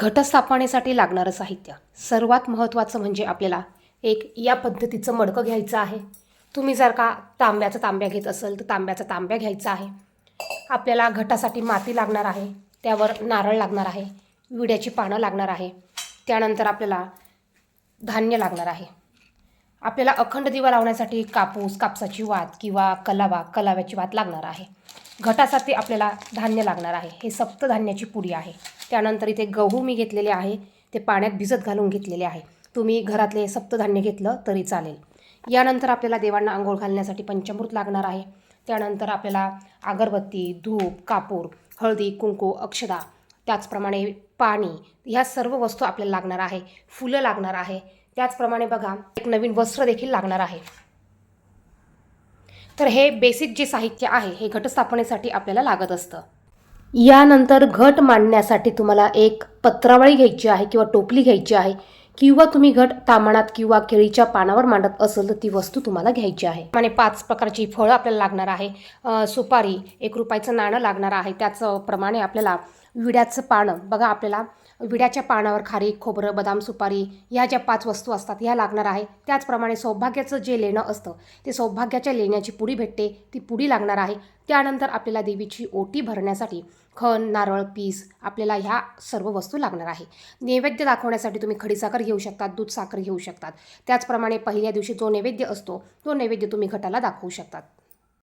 घटस्थापनेसाठी लागणारं साहित्य. सर्वात महत्त्वाचं म्हणजे आपल्याला एक या पद्धतीचं मडकं घ्यायचं आहे. तुम्ही जर का तांब्याचा तांब्या घेत असेल तर तांब्याचा तांब्या घ्यायचा आहे. आपल्याला घटासाठी माती लागणार आहे त्यावर नारळ लागणार आहे विड्याची पानं लागणार आहे त्यानंतर आपल्याला धान्य लागणार आहे. आपल्याला अखंड दिवा लावण्यासाठी कापूस कापसाची वात किंवा कलावा कलाव्याची वात लागणार आहे. घटासाठी आपल्याला धान्य लागणार आहे. हे सप्तधान्याची पुडी आहे. त्यानंतर इथे गहू मी घेतलेले आहे. ते पाण्यात भिजत घालून घेतलेले आहे. तुम्ही घरातले सप्तधान्य घेतलं तरी चालेल. यानंतर आपल्याला देवांना आंघोळ घालण्यासाठी पंचमृत लागणार आहे. त्यानंतर आपल्याला अगरबत्ती धूप कापूर हळदी कुंकू अक्षदा त्याचप्रमाणे पाणी ह्या सर्व वस्तू आपल्याला लागणार आहे. फुलं लागणार आहे. त्याचप्रमाणे बघा एक नवीन वस्त्र देखील लागणार आहे. तर हे बेसिक जे साहित्य आहे हे घटस्थापनेसाठी आपल्याला लागत असतं. यानंतर घट मांडण्यासाठी तुम्हाला एक पत्रावळी घ्यायची आहे किंवा टोपली घ्यायची आहे किंवा तुम्ही घट तामाणात किंवा केळीच्या पानावर मांडत असेल तर ती वस्तू तुम्हाला घ्यायची आहे. आणि पाच प्रकारची फळं आपल्याला लागणार आहे. सुपारी एक रुपयाचं नाणं लागणार आहे. त्याचप्रमाणे आपल्याला विड्याचं पानं. बघा आपल्याला विड्याच्या पानावर खारीक खोबरं बदाम सुपारी ह्या ज्या पाच वस्तू असतात ह्या लागणार आहे. त्याचप्रमाणे सौभाग्याचं जे लेणं असतं ते सौभाग्याच्या लेण्याची पुडी भेटते ती पुडी लागणार आहे. त्यानंतर आपल्याला देवीची ओटी भरण्यासाठी खण नारळ पीस आपल्याला ह्या सर्व वस्तू लागणार आहे. नैवेद्य दाखवण्यासाठी तुम्ही खडीसाखर घेऊ शकतात दूध साखर घेऊ शकतात. त्याचप्रमाणे पहिल्या दिवशी जो नैवेद्य असतो तो नैवेद्य तुम्ही घटाला दाखवू शकतात.